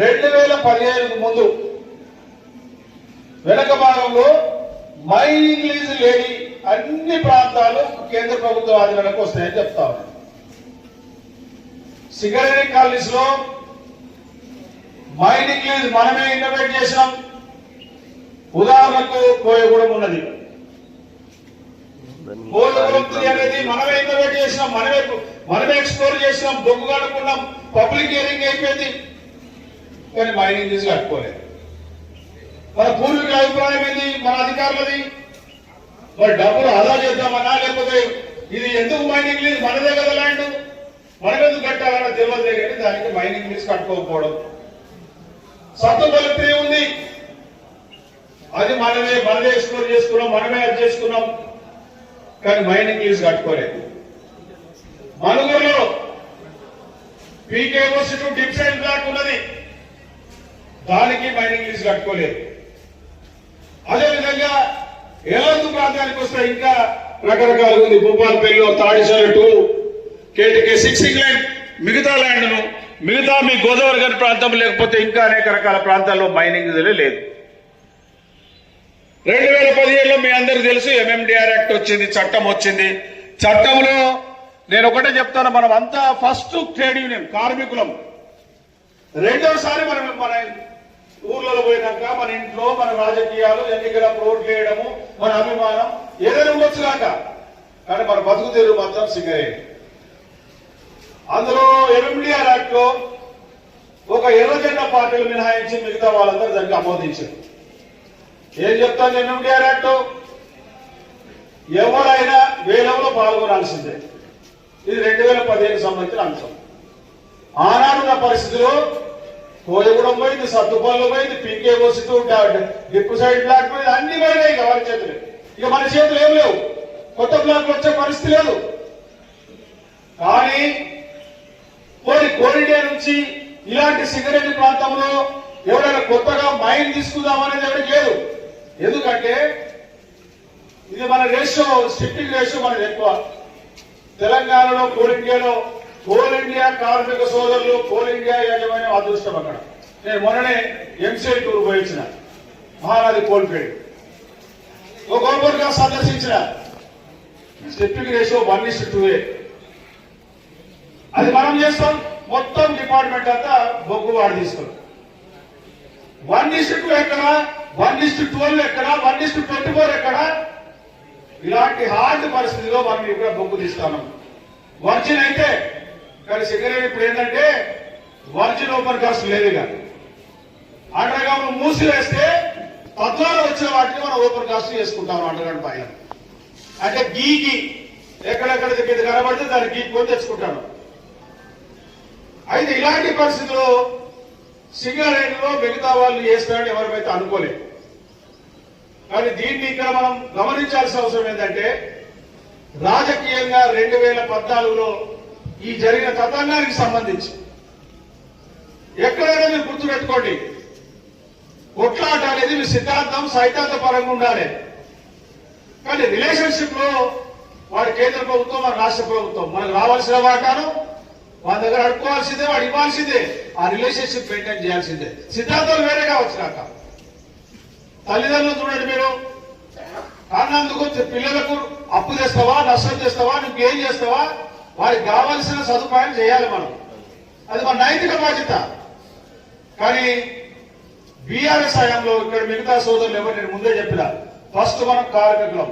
రెండు వేల పదిహేనుకు ముందు వెనక భాగంలో మైనింగ్ లీజ్ లేని అన్ని ప్రాంతాలు కేంద్ర ప్రభుత్వ ఆధీనంలోకి వస్తాయని చెప్తా ఉన్నాను సిగరెట్ కాలనీస్లో మైనింగ్ లీజ్ మనమే ఇన్నోవేట్ చేసినాం. ఉదాహరణకు కోయగూడెం ఉన్నది. అనేది మనమే ఇన్నోవేట్ చేసినాం మనమే మనమే ఎక్స్ప్లోర్ చేసినాం బొగ్గు కనుక్కున్నాం పబ్లిక్ హియరింగ్ అయిపోయింది. కానీ మైనింగ్ చేసి కట్టుకోలేదు మన పూర్వీకుల అభిప్రాయం ఏంది? మన అధికారులది? మరి డబ్బులు ఆదా చేద్దామన్నా లేకపోతే ఇది ఎందుకు మైనింగ్ లీజ్ మనదే కదా ల్యాండ్ మనమెందుకు కట్టాలన్నా తెలియదే కానీ దానికి మైనింగ్ లీజ్ కట్టుకోకపోవడం. సత్తుపల్లి త్రీ ఉంది. అది మనమే మనమే ఎక్స్ప్లోర్ చేసుకున్నాం మనమే అది చేసుకున్నాం. కానీ మైనింగ్ లీజ్ కట్టుకోలేదు. మనుగురులో PK university dip side block ఉన్నది. దానికి మైనింగ్ లీజ్ కట్టుకోలేదు. అదేవిధంగా ఏలందు ప్రాంతానికి వస్తే ఇంకా రకరకాలు ఉంది. భూపాలపల్లిలో తాడిసర టూ కేటీకే సిక్స్ ఇంగ్లాండ్ మిగతా ల్యాండ్ను మిగతా మీ గోదావరి గారి ప్రాంతం లేకపోతే ఇంకా అనేక రకాల ప్రాంతాల్లో మైనింగ్ లేదు. రెండు వేల పదిహేడులో మీ అందరికి తెలుసు ఎంఎండిఆర్ యాక్ట్ వచ్చింది చట్టం వచ్చింది. చట్టంలో నేను ఒకటే చెప్తాను మనం అంతా ఫస్ట్ ట్రేడ్ యూనియన్ కార్మికులం. రెండోసారి మనం మన ఊర్లలో పోయినాక మన ఇంట్లో మన రాజకీయాలు ఎన్నికల ప్రోట్ చేయడము మన అభిమానం ఏదైనా ఉండొచ్చు కాక. కానీ మన బతుకు తెరువు మాత్రం సిగరేట్. అందులో ఎంఎండిఆర్ యాక్ట్లో ఒక ఎర్ర జెండా పార్టీలు మినహాయించి మిగతా వాళ్ళందరూ దానికి ఆమోదించారు. ఏం చెప్తాను ఎంఎండిఆర్ యాక్ట్ ఎవరైనా వేలంలో పాల్గొనాల్సిందే. ఇది రెండు వేల పదిహేను సంబంధించిన అంశం. ఆనాడున్న పరిస్థితిలో కోయగూడెం పోయింది సత్తుపల్లి పోయింది పీకే ఉంటాడు డిప్పు సైడ్ బ్లాక్ పోయింది అన్ని పోయినాయి ఇక వారి చేతులు. ఇక మన చేతులు ఏం లేవు. కొత్త బ్లాక్ వచ్చే పరిస్థితి లేదు. కానీ పోయి కోరిడే నుంచి ఇలాంటి సిగరెట్ ప్రాంతంలో ఎవరైనా కొత్తగా మైండ్ తీసుకుందాం అనేది ఎవరికి లేదు. ఎందుకంటే ఇది మన రేషియో షిఫ్టింగ్ రేషియో మనది ఎక్కువ. తెలంగాణలో కోల్ కోల్ ఇండియా కార్మిక సోదరులు కోల్ ఇండియా యాజమాన్యం అదృష్టం అక్కడ. నేను మొన్ననే ఎంసీఐ టూర్ పోయించిన. మహారాజు కోల్పేడు ఒక గోల్పూర్గా సందర్శించిన. Shifting ratio one is two ఏ అది మనం చేస్తాం. మొత్తం డిపార్ట్మెంట్ అంతా బొగ్గు వాడు తీసుకున్నాం వన్ ఇస్ టూ ఎక్కడ? వన్ ఇస్ ట్వెల్వ్ ఎక్కడ? వన్ ఇస్ ట్వంటీ ఫోర్ ఎక్కడ? ఇలాంటి హార్డ్ పరిస్థితిలో మనం ఇక్కడ బొగ్గు తీసుకున్నాం వర్జిన్ అయితే కానీ సిగరెట్ ఇప్పుడు ఏంటంటే వర్జిన్ ఓపెన్ కాస్ట్ లేదు ఇక. అండర్గ్రౌండ్ మూసివేస్తే తద్వారా వచ్చిన వాటిని మనం ఓపెన్ కాస్ట్ చేసుకుంటాం అండర్గ్రౌండ్ పైన. అంటే గీకి ఎక్కడెక్కడ ఇది కనబడితే దాన్ని గీక్కొని తెచ్చుకుంటాను. అయితే ఇలాంటి పరిస్థితుల్లో సిగరెట్లో మిగతా వాళ్ళు చేస్తారని ఎవరికైతే అనుకోలేదు. కానీ దీన్ని ఇక్కడ మనం గమనించాల్సిన అవసరం ఏంటంటే రాజకీయంగా రెండు వేల పద్నాలుగులో ఈ జరిగిన తతంగానికి సంబంధించి. ఎక్కడైనా మీరు గుర్తుపెట్టుకోండి. కొట్లాట అనేది మీ సిద్ధాంతం సైద్ధాంత పరంగా ఉండాలి. కానీ రిలేషన్షిప్లో వాడు కేంద్ర ప్రభుత్వం మన రాష్ట్ర ప్రభుత్వం. మనకు రావాల్సిన వాటాను వాళ్ళ దగ్గర అడుకోవాల్సిందే వాడు ఇవ్వాల్సిందే. ఆ రిలేషన్షిప్ మెయింటైన్ చేయాల్సిందే. సిద్ధాంతాలు వేరే కావచ్చు కాక తల్లిదండ్రులు చూడండి మీరు. కారణందుకు పిల్లలకు అప్పు చేస్తావా నష్టం చేస్తావా నువ్వు ఏం చేస్తావా? వారికి కావాల్సిన సదుపాయం చేయాలి మనం. అది మన నైతిక బాధ్యత. కానీ బీఆర్ఎస్ హయాంలో ఇక్కడ మిగతా సోదరులు ఎవరు నేను ముందే చెప్పిన ఫస్ట్ మనం కార్మికులం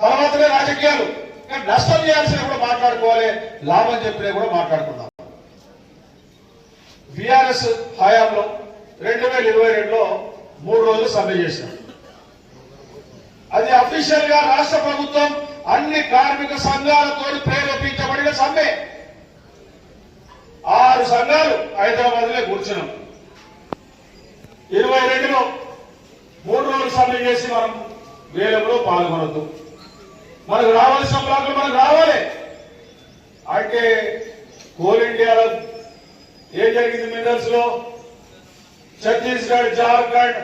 తర్వాతనే రాజకీయాలు. కానీ నష్టం చేయాల్సిన కూడా మాట్లాడుకోవాలి లాభం చెప్పినా కూడా మాట్లాడుకుందాం. బీఆర్ఎస్ హయాంలో రెండు వేల ఇరవై రెండులో మూడు రోజులు సమ్మె చేశాం అది అఫీషియల్గా రాష్ట్ర ప్రభుత్వం అన్ని కార్మిక సంఘాలతో ప్రేరేపించబడిన సమ్మె ఆరు సంఘాలు హైదరాబాద్లో కూర్చున్నాం. ఇరవై రెండులో మూడు రోజులు సమ్మె చేసి మనం వేలంలో పాల్గొనద్దు. మనకు రావాల్సిన బ్లాక్లు మనకు రావాలి. అంటే కోల్ ఇండియాలో ఏం జరిగింది మినరల్స్లో ఛత్తీస్గఢ్ జార్ఖండ్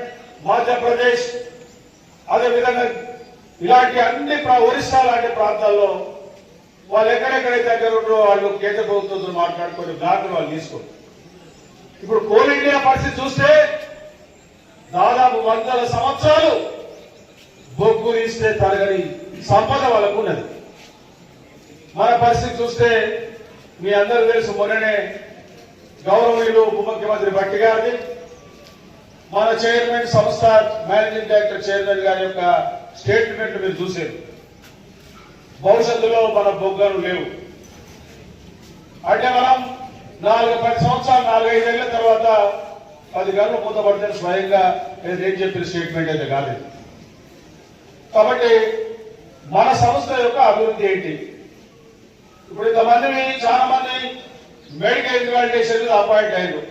మధ్యప్రదేశ్ అదేవిధంగా ఇలాంటి అన్ని ఒరిస్సా లాంటి ప్రాంతాల్లో వాళ్ళు ఎక్కడెక్కడైతే దగ్గర ఉన్నారో వాళ్ళు కేంద్ర ప్రభుత్వంతో మాట్లాడుకొని బ్లాక్లు వాళ్ళు తీసుకోండి ఇప్పుడు కోల్ ఇండియా పరిస్థితి చూస్తే దాదాపు వందల సంవత్సరాలు బొగ్గు ఇస్తే తరగని సంపద వాళ్ళకు ఉన్నది. మన పరిస్థితి చూస్తే మీ అందరూ తెలుసు మొన్ననే గౌరవనీయులు ఉప ముఖ్యమంత్రి భట్టి గారిది. మన చైర్మన్ సంస్థ మేనేజింగ్ డైరెక్టర్ చైర్మన్ గారి యొక్క స్టేట్మెంట్ మీరు చూసేది. భవిష్యత్తులో మన బొగ్గలు లేవు. అంటే మనం నాలుగు పది సంవత్సరాలు నాలుగైదేళ్ళ తర్వాత పది గంటలు మూతపడితే స్వయంగా నేను ఏం చెప్పిన స్టేట్మెంట్ అయితే కాలేదు. కాబట్టి మన సంస్థ యొక్క అభివృద్ధి ఏంటి? ఇప్పుడు ఇంతమందిని చాలా మంది మెడికల్ ఎడ్యుకేషన్ అపాయింట్ అయ్యారు.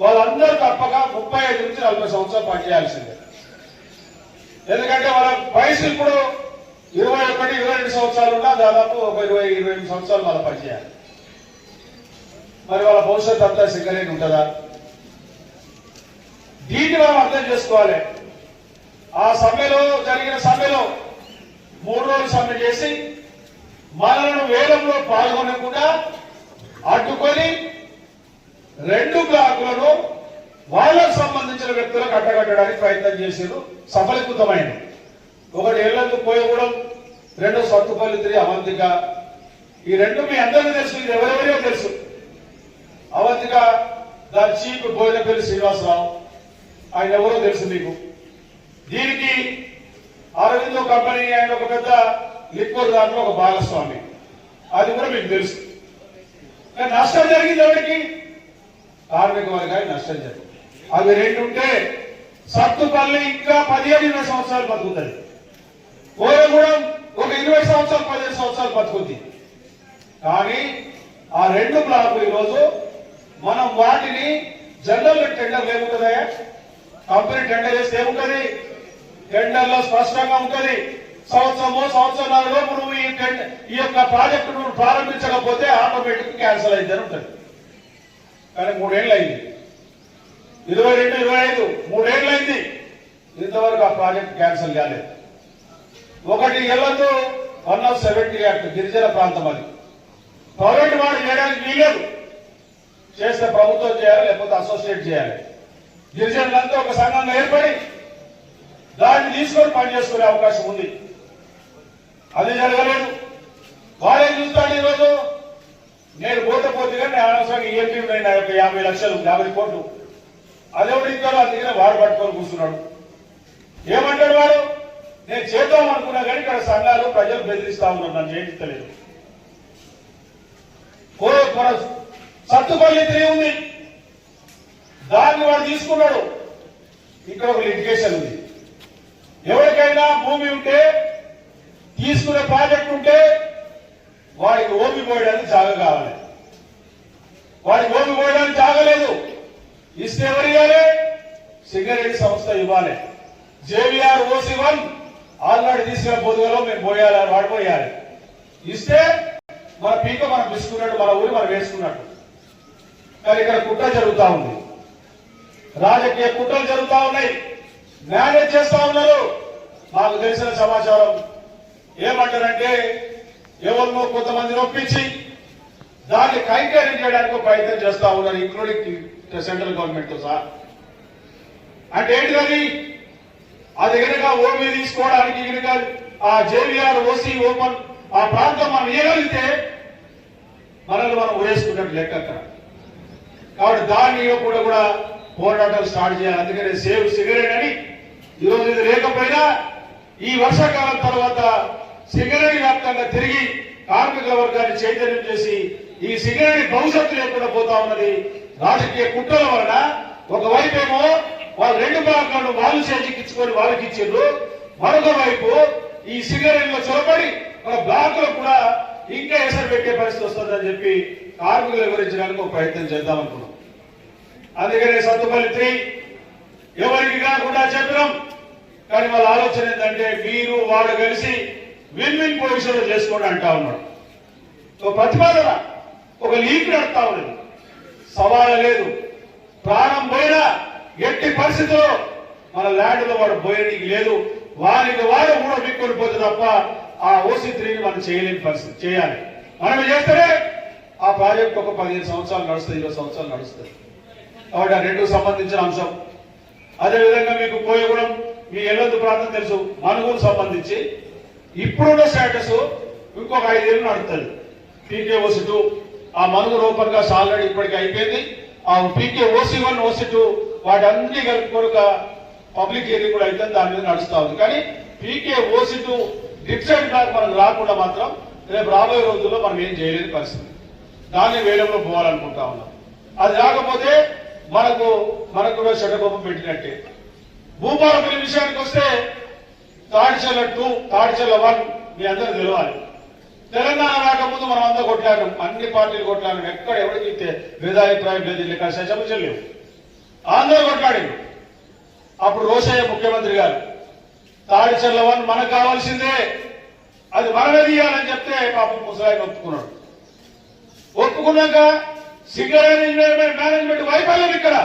వాళ్ళందరూ తప్పక ముప్పై ఐదు నుంచి నలభై సంవత్సరాలు పనిచేయాల్సిందే. ఎందుకంటే వాళ్ళ వయసు ఇప్పుడు ఇరవై ఒకటి ఇరవై రెండు సంవత్సరాలు ఉన్నా దాదాపు ఒక ఇరవై ఇరవై ఎనిమిది సంవత్సరాలు వాళ్ళ పనిచేయాలి మరి వాళ్ళ భవిష్యత్తు అంతా సిగ్గలేని ఉంటుందా? దీన్ని మనం అర్థం చేసుకోవాలి. ఆ సమ్మెలో జరిగిన సమ్మెలో మూడు రోజులు సమ్మె చేసి మనలను వేలంలో పాల్గొనకుండా అడ్డుకొని రెండు బ్లాకులను వాళ్ళకు సంబంధించిన వ్యక్తులకు అడ్డగట్టడానికి ప్రయత్నం చేశారు సఫలీకృతమైంది. ఒకటి రెండు సత్తుపల్లి తిరిగి అవంతిక. ఈ రెండు మీ అందరికీ తెలుసు ఇది ఎవరెవరో తెలుసు. అవంతిక దాని చీఫ్ బోయినపల్లి శ్రీనివాసరావు. ఆయన ఎవరో తెలుసు మీకు. దీనికి అరవిందో కంపెనీ ఆయన ఒక పెద్ద లిక్వర్ దాంట్లో ఒక భాగస్వామి. అది కూడా మీకు తెలుసు. కానీ నష్టం జరిగింది ఎవరికి? కార్మిక వర్గానికి నష్టం జరిగింది. అవి రెండు ఉంటే సత్తుపల్లి ఇంకా పదిహేను సంవత్సరాలు బతుకుతుంది. కోయగూడెం ఇరవై సంవత్సరాలు పదిహేను సంవత్సరాలు బతుకుద్ది కానీ ఆ రెండు బ్లాకులు ఈరోజు మనం వాటిని జనరల్ టెండర్ ఏముంటుందా కంపెనీ టెండర్ చేస్తే ఏముంటుంది? టెండర్లో స్పష్టంగా ఉంటుంది. సంవత్సరమో సంవత్సరాల లోపు నువ్వు ఈ టెండర్ ఈ యొక్క ప్రాజెక్టు నువ్వు ప్రారంభించకపోతే ఆటోమేటిక్ క్యాన్సిల్ అవుతూ ఉంటుంది. కానీ మూడేళ్ళు అయింది. ఇరవై రెండు ఇరవై ఐదు మూడేళ్ళు అయింది. ఇంతవరకు ఆ ప్రాజెక్ట్ క్యాన్సిల్ కాలేదు. ఒకటి ఎల్లతో వన్ ఆఫ్ సెవెంటీ యాక్ట్ గిరిజన ప్రాంతం అది. ప్రైవేట్ వాడు చేయడానికి వీలేదు చేస్తే ప్రభుత్వం చేయాలి లేకపోతే అసోసియేట్ చేయాలి. గిరిజనులంతా ఒక సంఘంగా ఏర్పడి దాన్ని తీసుకొని పనిచేసుకునే అవకాశం ఉంది. అది జరగలేదు. వారేం చూస్తాడు ఈరోజు. నేను పోతే పోతే నేను అనవసరంగా ఈఎంపీ నా యొక్క యాభై లక్షలు యాభై కోట్లు. అదెవడు నా దగ్గర వాడు పట్టుకొని కూర్చున్నాడు. ఏమంటాడు వాడు? నేను చేద్దాం అనుకున్నా కానీ ఇక్కడ సంఘాలు ప్రజలు బెదిరిస్తా ఉన్నారు. నన్ను చేయించలేదు. కో- సత్తుపల్లి త్రీ ఉంది. దాన్ని వాడు తీసుకున్నాడు. ఇక్కడ ఒక లిటిగేషన్ ఉంది. ఎవరికైనా భూమి ఉంటే తీసుకునే ప్రాజెక్ట్ ఉంటే వాడికి ఓపి పోయడానికి జాగ కావాలి. వాడికి ఓపి పోయడానికి జాగలేదు ఇస్తే ఎవరు ఇవ్వాలి? సింగరేణి సంస్థ ఇవ్వాలి. జేవిఆర్ ఓసి వన్ ఆల్రెడీ తీసిన పొదుగులో మేము పోయాలి వాడు పోయాలి. ఇస్తే మన పీక మనం తీసుకున్నట్టు మన ఊరు మనం వేసుకున్నట్టు. కానీ ఇక్కడ కుట్ర జరుగుతూ ఉంది. రాజకీయ కుట్రలు జరుగుతూ ఉన్నాయి. మేనేజ్ చేస్తా ఉన్నారు. మాకు తెలిసిన సమాచారం ఏమంటారంటే ఎవరినో కొంతమంది ఒప్పించి దాన్ని కైంకర్యం చేయడానికి ప్రయత్నం చేస్తా ఉన్నారు ఇంక్లూడింగ్ సెంట్రల్ గవర్నమెంట్తో సార్ అంటే కానీ అది కనుక ఓబీ తీసుకోవడానికి కనుక ఆ జేవిఆర్ ఓసీ ఓపెన్ ఆ ప్రాంతం మనం ఇవ్వగలిగితే మనల్ని మనం ఊరేసుకున్నట్టు లెక్క అక్కడ. కాబట్టి దాన్ని కూడా కూడా పోరాటం స్టార్ట్ చేయాలి. అందుకనే సేవ్ సిగరెట్ అని ఈరోజు ఇది లేకపోయినా ఈ వర్షాకాలం తర్వాత సిగరెట్ వ్యాప్తంగా తిరిగి కార్మిక వర్గాన్ని చైతన్యం చేసి ఈ సిగరెట్ భవిష్యత్తు లేకుండా పోతా ఉన్నది రాజకీయ కుట్రల వలన. ఒకవైపేమో వాళ్ళు రెండు బ్లాక్లను వాళ్ళు చేజిక్కించుకొని వాళ్ళకి ఇచ్చిండ్రు. మరొక వైపు ఈ సిగరెట్లో చొరబడి మన బ్లాకులు కూడా ఇంకా ఎసరు పెట్టే పరిస్థితి వస్తుందని చెప్పి కార్మికులు వివరించడానికి ఒక ప్రయత్నం చేద్దాం అనుకున్నాం. అందుకనే సత్తుపల్లి త్రీ ఎవరికి కాకుండా చెప్పినాం. కానీ వాళ్ళ ఆలోచన ఏంటంటే మీరు వాడు కలిసి విన్ విన్ పొజిషన్లో చేసుకోండి అంటా ఉన్నాడు ఒక ప్రతిపాదన ఒక లీక్ నడుతా ఉన్నది. సవాళ్ళ లేదు. ప్రాణం పోయినా ఎట్టి పరిస్థితుల్లో మన ల్యాండ్లో వాడు పోయేది లేదు. వారికి వారు కూడా విక్కొని పోతే తప్ప ఆ ఓసీ త్రీని మనం చేయలేని పరిస్థితి చేయాలి. మనం చేస్తేనే ఆ ప్రాజెక్ట్ ఒక పదిహేను సంవత్సరాలు నడుస్తుంది ఇరవై సంవత్సరాలు నడుస్తుంది. కాబట్టి ఆ రెండుకు సంబంధించిన అంశం. అదేవిధంగా మీకు పోయగూడెం మీ ఎల్లొద్దు ప్రాంతం తెలుసు మనుగోలు సంబంధించి ఇప్పుడున్న స్టేటస్ ఇంకొక ఐదేళ్ళు నడుతుంది పీకే ఓసి టూ ఆ మనుగోలు ఓపెన్గా ఆల్రెడీ ఇప్పటికీ అయిపోయింది. ఆ PK OC one OC two వాటి అన్ని కలుపుకొని ఒక పబ్లిక్ ఏరియా కూడా అయితే దాని మీద నడుస్తా ఉంది. కానీ PK OC two decide block మనకు రాకుండా మాత్రం రేపు రాబోయే రోజుల్లో మనం ఏం చేయలేని పరిస్థితి. దాన్ని వేలంలో పోవాలనుకుంటా ఉన్నాం. అది రాకపోతే మనకు మనకు కూడా షటకోపం పెట్టినట్టే. భూపాలపల్లి విషయానికి వస్తే తాడిచెల్ల టూ తాడిచెల్ల వన్ మీ అందరూ తెలవాలి. తెలంగాణ రాకముందు మనం అంతా కొట్లాడాం అన్ని పార్టీలు కొట్లాడాం ఎక్కడ ఎవరికి ఇస్తే భేదాభిప్రాయం లేదు. ఇక్కడ శశమచం ఆంధ్ర కొట్లాడింది అప్పుడు రోషయ్య ముఖ్యమంత్రి గారు తాడిచెల్ల వన్ మనకు కావాల్సిందే అది మనమే తీయాలని చెప్తే పాపం ముసలాయన ఒప్పుకున్నాడు. ఒప్పుకున్నాక సిగ్నల్ ఇంజనీర్ మేనేజ్మెంట్ వైఫల్యం ఇక్కడ.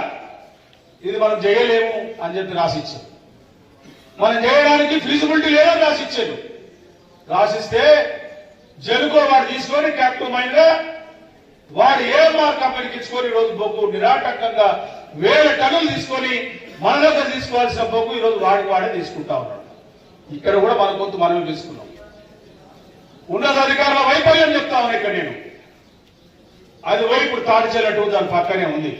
ఇది మనం చేయలేము అని చెప్పి రాసిచ్చారు. మనం చేయడానికి ఫీజిబిలిటీ లేదని రాసిచ్చాడు రాసిస్తే జనుకో వాడు తీసుకొని క్యాపిటల్ మైండ్గా వాడు ఏ మార్క్ కంపెనీకి ఇచ్చుకొని రోజు బొగ్గు నిరాటంకంగా వేల టన్నులు తీసుకొని మన దగ్గర తీసుకోవాల్సిన బొగ్గు ఈ రోజు వాడి వాడే తీసుకుంటా ఉన్నాడు. ఇక్కడ కూడా మన కొంత మనమే తీసుకున్నాం. ఉన్నత అధికారుల వైఫల్యం చెప్తా ఉన్నా ఇక్కడ నేను. అది పోయి ఇప్పుడు తాడిచెల్లట్టు దాని పక్కనే ఉంది.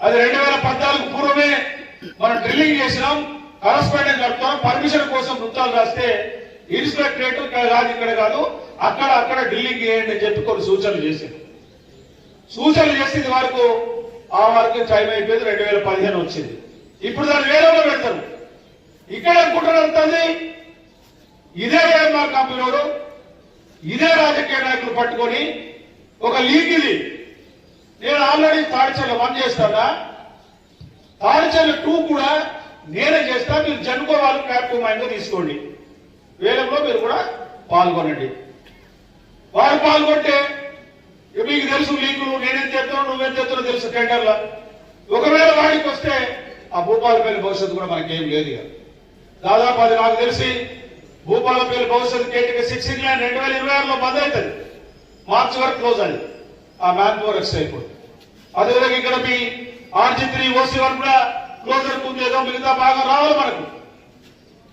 అది రెండు వేల పద్నాలుగు పూర్వమే మనం డ్రిల్లింగ్ చేసినాం కరస్పాండెంట్ కడుతున్నాం పర్మిషన్ కోసం వృత్తాలు రాస్తే ఇన్స్పెక్టరేట్ కాదు ఇక్కడ కాదు అక్కడ అక్కడ డ్రిల్లింగ్ చేయండి అని చెప్పి కొన్ని సూచనలు చేసింది సూచనలు చేసింది వరకు ఆ వరకు టైం అయిపోయింది రెండు వేల పదిహేను వచ్చింది. ఇప్పుడు దాన్ని వేరేలో పెడతారు. ఇక్కడ అనుకుంటున్నారు ఇదే ఎంఆర్ కంపెనీ వాడు ఇదే రాజకీయ నాయకులు పట్టుకొని ఒక లీగ్ ఇది. నేను ఆల్రెడీ తాడిచెల్ల వన్ చేస్తానా? తాడిచెల్ల టూ కూడా నేనే చేస్తా మీరు జనుకోవాలి ప్లాట్ఫామ్ మైండ్ తీసుకోండి. వేలంలో మీరు కూడా పాల్గొనండి. వారు పాల్గొంటే మీకు తెలుసు లీకులు నేనేం చేస్తున్నావు నువ్వేం చేస్తున్నావు తెలుసు టెండర్ల ఒకవేళ వాడికి వస్తే ఆ భూపాలపల్లి భవిష్యత్తు కూడా మనకేం లేదు ఇక. దాదాపు అది నాకు తెలిసి భూపాలపల్లి భవిష్యత్తు కేటిక సిక్స్ ఇంగ్లాండ్ రెండు వేల ఇరవై ఆరులో బంద్ అవుతుంది మార్చి వరకు క్లోజ్ అది. ఆ మ్యాన్ పవర్ ఎక్స్ అయిపోతుంది అదేవిధంగా ఇక్కడ మీ ఆర్జీ త్రీ ఓసీ వరకు కూడా క్లోజ్ అవుతుంది ఏదో మిగతా భాగం రావాలి మనకు.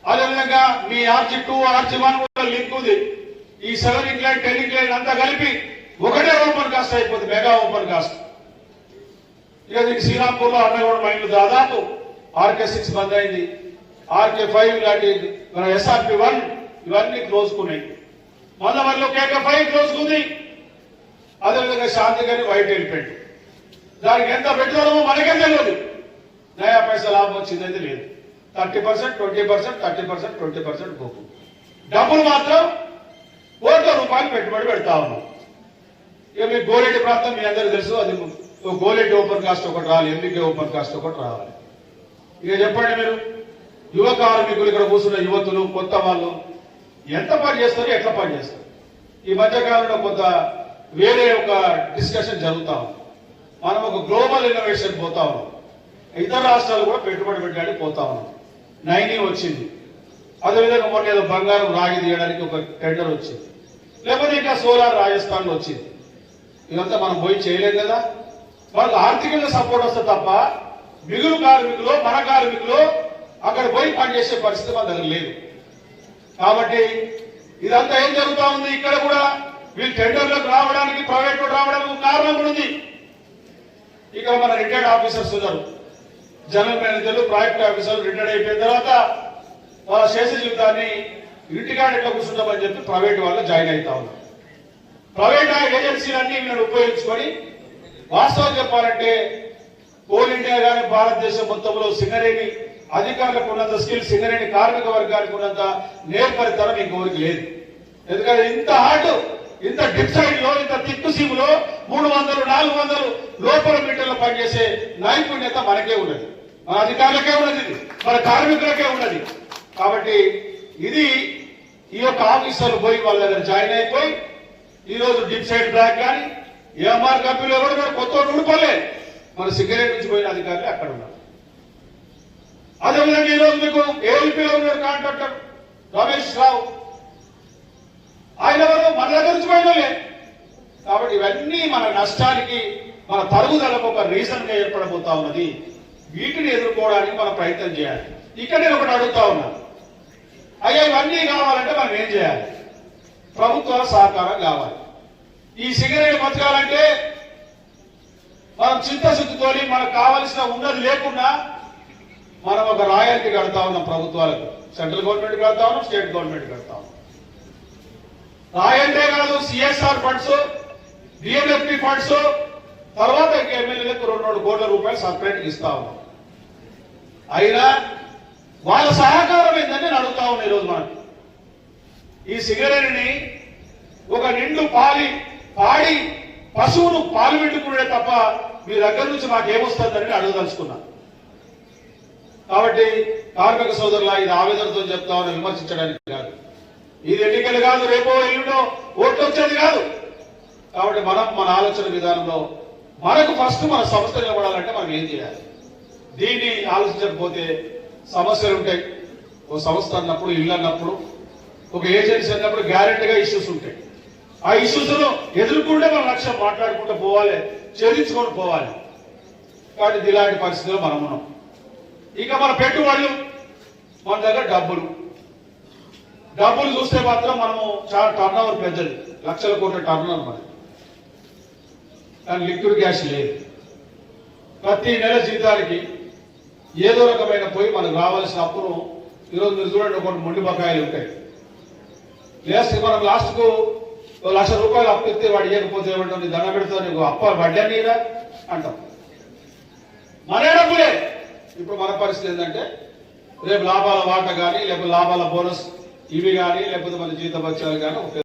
అదేవిధంగా మీ ఆర్జీ టూ ఆర్జీ వన్ కూడా లింక్ ఉంది. ఈ సెవెన్ ఇంగ్లాండ్ టెన్ ఇంగ్లాండ్ అంతా కలిపి కాస్ట్ అయిపోతుంది మెగా ఓపెన్ కాస్ట్. ఇక దీనికి శ్రీరాంపూర్లో అన్నగౌడ మైండ్ దాదాపు ఆర్కే సిక్స్ బంద్ అయింది. ఆర్కే ఫైవ్ లాంటి మన ఎస్ఆర్పి వన్ ఇవన్నీ క్లోజ్ కొన్నాయి మందమల్లిలో కేకే ఫైవ్ క్లోజ్ కుంది అదేవిధంగా శాంతి గారి వైట్ వెళ్ళిపోయింది దానికి ఎంత పెట్టుదలమో మనకే తెలియదు. నయా పైసా లాభం వచ్చింది అయితే లేదు. Thirty percent twenty percent thirty percent twenty percent డబ్బులు మాత్రం కోట్ల రూపాయలు పెట్టుబడి పెడతా ఉన్నాం. ఇక మీ గోరెడ్డి ప్రాంతం మీ అందరూ తెలుసు అది గోరెడ్డి ఓపెన్ కాస్ట్ ఒకటి రావాలి ఎంబీకే ఓపెన్ కాస్ట్ ఒకటి రావాలి. ఇక చెప్పండి మీరు యువ కార్మికులు ఇక్కడ కూర్చున్న యువతులు కొత్త వాళ్ళు ఎంత పని చేస్తారు ఎట్లా పని చేస్తారు? ఈ మధ్యకాలంలో కొంత వేరే ఒక డిస్కషన్ జరుగుతా ఉంది. మనం ఒక గ్లోబల్ ఇన్నోవేషన్ పోతా ఉన్నాం. ఇతర రాష్ట్రాలు కూడా పెట్టుబడి పెట్టడానికి పోతా ఉన్నాం. నైనీ వచ్చింది. అదేవిధంగా మొన్న ఏదో బంగారం రాగి తీయడానికి ఒక టెండర్ వచ్చింది. లేకపోతే ఇంకా సోలార్ రాజస్థాన్లో వచ్చింది. ఇదంతా మనం పోయి చేయలేం కదా? వాళ్ళకి ఆర్థికంగా సపోర్ట్ వస్తే తప్ప మిగులు కార్మికులు మన కార్మికులు అక్కడ పోయి పనిచేసే పరిస్థితి మన దగ్గర లేదు. కాబట్టి ఇదంతా ఏం జరుగుతా ఉంది? ఇక్కడ కూడా వీళ్ళు టెండర్లకు రావడానికి ప్రైవేట్ రావడానికి కారణం కూడా ఉంది. ఇక్కడ మన రిటైర్డ్ ఆఫీసర్స్ ఉన్నారు. జనరల్ మేనేజర్లు ప్రాజెక్ట్ ఆఫీసర్లు రిటైర్డ్ అయిపోయిన తర్వాత వాళ్ళ శేష జీవితాన్ని ఇంటికాడ ఎట్లా కూర్చుంటామని చెప్పి ప్రైవేట్ వాళ్ళు జాయిన్ అవుతా ఉన్నారు. ప్రైవేట్ ఏజెన్సీలన్నీ వీళ్ళని ఉపయోగించుకొని వాస్తవం చెప్పాలంటే కోల్ ఇండియా కానీ భారతదేశం మొత్తంలో సింగరేణి అధికారులకు ఉన్నంత స్కిల్ సింగరేణి కార్మిక వర్గానికి ఉన్నంత నేర్పరితనం ఇంకొకరికి లేదు. ఎందుకంటే ఇంత హార్డ్ ఇంత డిప్సైడ్లో ఇంత తిట్టు సీములో మూడు వందలు నాలుగు వందలు లోపల మీటర్లు పనిచేసే నైపుణ్యత మనకే ఉన్నది. మన అధికారులకే ఉన్నది మన కార్మికులకే ఉన్నది. కాబట్టి ఇది ఈ యొక్క ఆఫీసర్లు పోయి వాళ్ళ దగ్గర జాయిన్ అయిపోయి ఈ రోజు డిప్ సైడ్ బ్లాక్ కానీ ఏఎంఆర్ కంపెనీలో కూడా కూడా కొత్త వాడు మన సిగరెట్ నుంచి పోయిన అధికారులు అక్కడ ఉన్నారు. అదేవిధంగా ఈ రోజు మీకు ఏఎల్పీలో ఉన్నారు కాంట్రాక్టర్ రమేష్ రావు. ఆయన ఎవరు? మన దగ్గర నుంచి పోయినలే కాబట్టి ఇవన్నీ మన నష్టానికి మన తరుగుదలకు ఒక రీజన్గా ఏర్పడబోతా ఉన్నది. వీటిని ఎదుర్కోవడానికి మనం ప్రయత్నం చేయాలి. ఇక్కడ నేను ఒకటి అడుగుతా ఉన్నాను అయ్యా ఇవన్నీ కావాలంటే మనం ఏం చేయాలి? ప్రభుత్వాల సహకారం కావాలి. ఈ సిగరెట్ బతకాలంటే మనం చిత్తశుద్ధితోని మనకు కావలసిన ఉన్నది లేకుండా మనం ఒక రాయల్టీ కడతా ఉన్నాం ప్రభుత్వాలకు. సెంట్రల్ గవర్నమెంట్ కడతా ఉన్నాం స్టేట్ గవర్నమెంట్ కడతా ఉన్నాం. రాయల్టీ కాదు సిఎస్ఆర్ ఫండ్స్ డిఎంఎఫ్పి ఫండ్స్ తర్వాత ఎమ్మెల్యేలకు రెండు రెండు కోట్ల రూపాయలు సపరేట్ ఇస్తా ఉన్నాం. అయినా వాళ్ళ సహకారం ఏంటని నేను అడుగుతా ఉన్నా ఈరోజు మనకి. ఈ సిగరెట్ని ఒక నిండు పాలి పాడి పశువును పాలు పెట్టుకునే తప్ప మీ దగ్గర నుంచి మాకేమొస్తుందని అడగదలుచుకున్నా. కాబట్టి కార్మిక సోదరులా ఇది ఆవేదనతో చెప్తామని విమర్శించడానికి కాదు. ఇది ఎన్నికలు కాదు రేపో ఎల్లుండో ఓట్లు వచ్చేది కాదు. కాబట్టి మనం మన ఆలోచన విధానంలో మనకు ఫస్ట్ మన సంస్థ నిలబడాలంటే మనం ఏం చేయాలి? దీన్ని ఆలోచించకపోతే సమస్యలు ఉంటాయి ఓ సంస్థ అన్నప్పుడు ఇల్లు అన్నప్పుడు ఒక ఏజెన్సీ అన్నప్పుడు గ్యారెంటీగా ఇష్యూస్ ఉంటాయి. ఆ ఇష్యూస్ను ఎదుర్కొంటే మన లక్ష్యం మాట్లాడుకుంటూ పోవాలి ఛేదించుకొని పోవాలి. కాబట్టి ఇది ఇలాంటి పరిస్థితుల్లో మనం ఉన్నాం. ఇక మన పెట్టుబడులు మన దగ్గర డబ్బులు. డబ్బులు చూస్తే మాత్రం మనము చాలా టర్న్ ఓవర్ పెద్దది. లక్షల కోట్ల టర్న్ ఓవర్ మనది. కానీ లిక్విడ్ క్యాష్ లేదు. ప్రతి నెల జీతానికి ఏదో రకమైన పోయి మనకు రావాల్సిన అప్పును ఈరోజు మీరు చూడండి కొన్ని మొండి బకాయిలు ఉంటాయి. లేస్తే మనం లాస్ట్కు లక్ష రూపాయలు అప్పు ఇస్తే వాడు ఇవ్వకపోతే ఏమంటాం నీ దండ పెడతావు నీకు అప్ప వడ్డీ నీరా అంటాం. మనే డబ్బులే ఇప్పుడు మన పరిస్థితి ఏంటంటే రేపు లాభాల వాట కానీ లేకపోతే లాభాల బోనస్ ఇవి కానీ లేకపోతే మన జీతం బత్యాలు కానీ